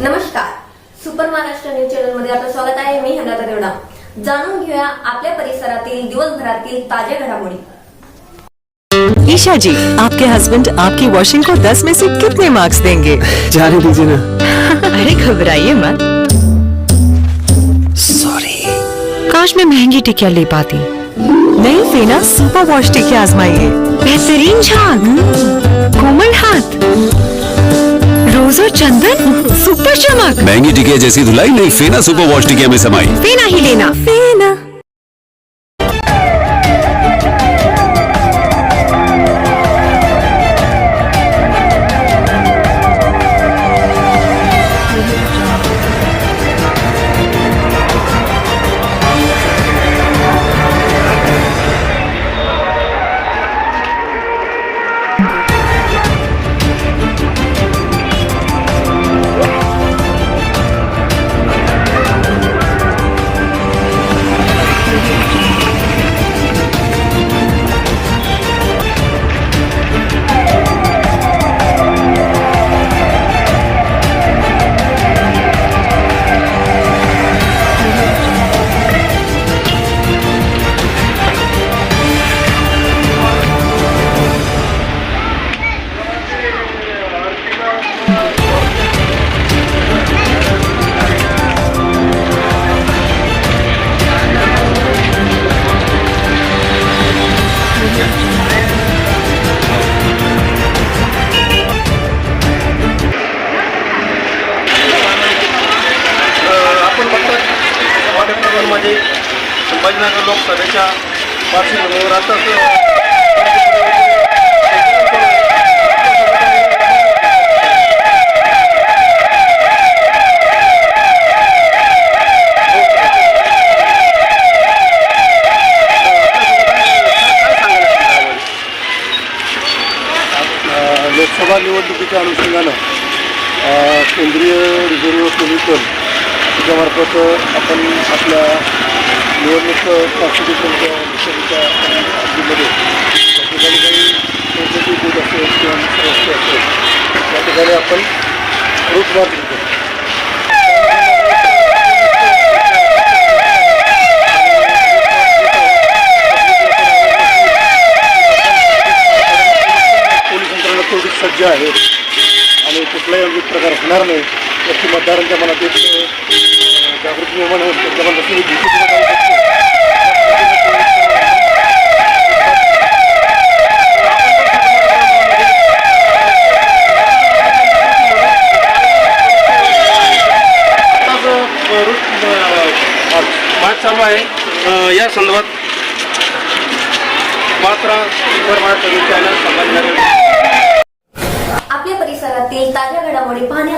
नमस्कार. Super Maharashtra news channel मध्ये आपलं स्वागत आहे. मी हेमलता देवडा. जाणून घेऊया आपल्या परिसरातील दिवसभरातील ताज्या घडामोडी. ईशा जी आपके हस्बैंड आपकी वॉशिंग को 10 में से कितने मार्क्स देंगे? जाने दीजिए ना. अरे घबराइए मत. सॉरी काश मैं महँगी टिकिया ले पाती. नहीं फेना सुपर वॉश टिकिया आजमाइए बेहतरीन झाग। कोमल हाथ। रोज और चंदन। सुपर चमक। महँगी टिकिया जैसी धुलाई नई फेना सुपर वॉश टिकिया में समाई। फेना ही लेना। फेना। नगरमध्ये संभाजीनगर लोकसभेच्या पार्श्वभूमीवर आताच लोकसभा निवडणुकीच्या अनुषंगानं केंद्रीय रिझर्व्ह पोलीस दल त्याच्यामार्फत आपण आपल्या निवडणूक कॉन्स्टिट्युशनच्या लोकसभेच्या हद्दीमध्ये त्या ठिकाणी काही कोणतेही बूथ असेल किंवा मित्र रस्ते असेल त्या ठिकाणी आपण रूट मार्च करतो पोलीस यंत्रणा तेवढी सज्ज आहे आणि कुठलाही अवैध प्रकार होणार नाही. याची मतदारांच्या मनात एक जागृती निर्माण होईल त्यांच्या मनात अशी भीती मार्च चालू आहे. या संदर्भात मात्र आपल्या परिसरातील ताज्या घडामोडी पाहण्यासाठी